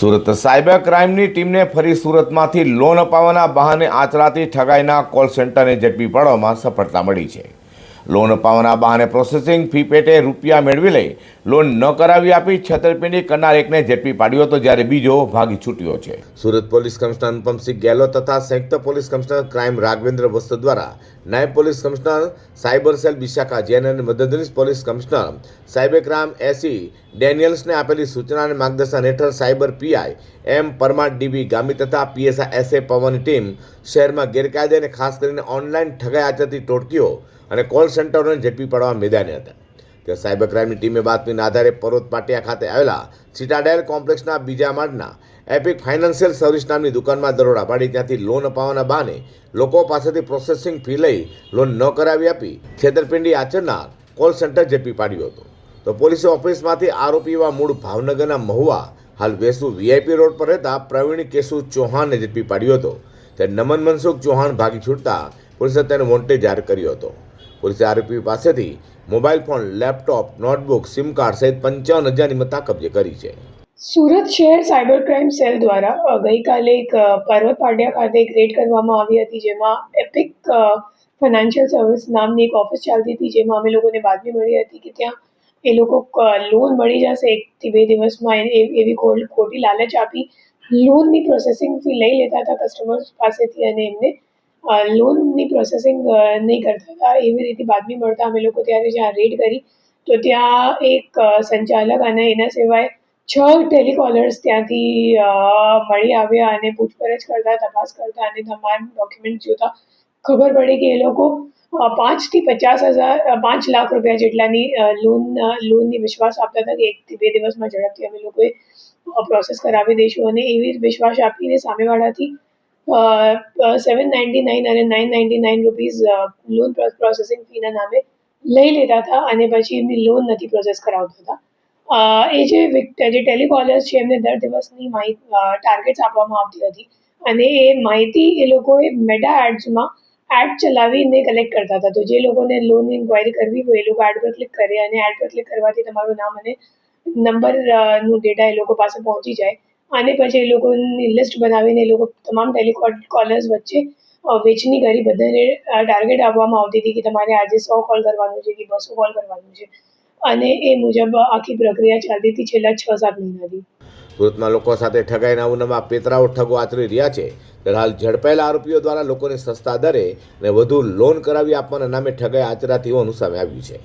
Surat cyber ક્રાઇમની ટીમને ફરી સુરતમાંથી loan અપાવવાના બહાને આચરાતી ઠગાઈના કોલ સેન્ટરને ઝડપી પાડવામાં સફળતા મળી છે. લોન અપાવવાના બહાને પ્રોસેસિંગ ફી પેટે રૂપિયા મેળવી લઈ લોન ન કરાવી આપી છેતરપિંડી કરનાર એકને ઝડપી પાડ્યો હતો, જ્યારે બીજો ભાગી છૂટ્યો છે. સુરત પોલીસ કમિશનર અનુપમસિંહ ગેહલોત તથા સંયુક્ત પોલીસ કમિશનર ક્રાઇમ રાઘવેન્દ્ર વસ્ત દ્વારા નાયબ police commissioner cyber cell Vishakha Jain અને મદદનીશ police commissioner cyber crime AC. ડેનિયલ્સને આપેલી સૂચના અને માર્ગદર્શન હેઠળ cyber PI M. Parmar DB Gami તથા પીએસઆઈ એસ. એ. પવનની ટીમ શહેરમાં ગેરકાયદે અને ખાસ કરીને ઓનલાઈન ઠગાઈ આચરતી ટોળકીઓ અને કોલ સેન્ટરોને ઝડપી પાડવા મેદાને હતા. ત્યાં સાયબર ક્રાઇમની ટીમે બાતમીના આધારે પર્વત પાટિયા ખાતે આવેલા સિટાડેલ કોમ્પ્લેક્સના બીજા માળના એપિક ફાઇનાન્શિયલ સર્વિસ નામની દુકાનમાં દરોડા પાડી. ત્યાંથી લોન અપાવવાના બહાને લોકો પાસેથી પ્રોસેસિંગ ફી લઈ લોન ન કરાવી આપી છેતરપિંડી આચરનાર કોલ સેન્ટર ઝડપી પાડ્યું હતું. તો પોલીસે ઓફિસમાંથી આરોપી એવા મૂળ ભાવનગરના મહુવા, હાલ વેસુ વીઆઈપી રોડ પર રહેતા પ્રવીણ કેશુ ચૌહાણને ઝડપી પાડ્યો હતો. ત્યારે નમન મનસુખ ચૌહાણ ભાગી છૂટતા પોલીસે તેને વોન્ટેડ જાહેર કર્યો હતો. પોલીસે આરોપી પાસેથી mobile phone, laptop, notebook, SIM card સહિત પંચાવન હજારની મત્તા કબજે કરી છે. સુરત શહેર સાયબર ક્રાઇમ સેલ દ્વારા ગઈકાલે એક પર્વત પાટિયા ખાતે એક રેડ કરવામાં આવી હતી, જેમાં એપિક ફાઇનાન્શિયલ સર્વિસ નામની એક ઓફિસ ચાલતી હતી, જેમાં અમે લોકોને બાતમી મળી હતી કે ત્યાં એ લોકો લોન મળી જશે એકથી બે દિવસમાં એવી ખોટી લાલચ આપી, લોનની પ્રોસેસિંગ ફી લઈ લેતા હતા કસ્ટમર્સ પાસેથી અને એમને લોનની પ્રોસેસિંગ નહીં કરતા હતા. એવી રીતે બાતમી મળતા અમે લોકો ત્યારે જ્યાં રેડ કરી, તો ત્યાં એક સંચાલક અને એના સિવાય છ ટેલિકોલર્સ ત્યાંથી મળી આવ્યા અને પૂછપરછ કરતા, તપાસ કરતા અને તમામ ડોક્યુમેન્ટ જોતા. ખબર પડી કે એ લોકો પાંચથી પચાસ હજાર પાંચ લાખ રૂપિયા જેટલાની લોન લોનની વિશ્વાસ આપતા હતા કે એકથી બે દિવસમાં ઝડપથી અમે લોકોએ પ્રોસેસ કરાવી દઈશું. અને એવી વિશ્વાસ આપીને સામેવાળાથી સેવન નાઇન્ટી નાઇન અને nine ninety nine rupees loan processing ફીના નામે લઈ લેતા હતા અને પછી એમની લોન નથી પ્રોસેસ કરાવતા હતા. એ જે જે ટેલિકોલર્સ છે, એમને દર દિવસની માહિતી ટાર્ગેટ્સ આપવામાં આવતી હતી અને એ માહિતી એ લોકોએ મેટા એડ્સમાં એડ ચલાવીને કલેક્ટ કરતા હતા. તો જે લોકોને લોન ઇન્ક્વાયરી કરવી હોય એ લોકો એડ પર ક્લિક કરે અને એડ પર ક્લિક કરવાથી તમારું નામ અને નંબરનું ડેટા એ લોકો પાસે પહોંચી જાય. અને પછી એ લોકોની લિસ્ટ બનાવીને એ લોકો તમામ ટેલિકોલર્સ વચ્ચે અ, વેચણી કરી. બધાને ટાર્ગેટ આપવામાં આવતી હતી કે તમારે આજે સો કોલ કરવાનું છે કે બસો કોલ કરવાનું છે. અને એ મુજબ આખી પ્રક્રિયા ચાલતી હતી છેલ્લા છ સાત મહિનાથી. સુરતમાં લોકો સાથે ઠગાઈના ઉનામાં પેતરાઓ ઠગો આચરી રહ્યા છે. હાલ ઝડપાયેલા આરોપીઓ દ્વારા લોકોને સસ્તા દરે અને વધુ લોન કરાવી આપવાના નામે ઠગાઈ આચરાતી હોવાનું સામે આવ્યું છે.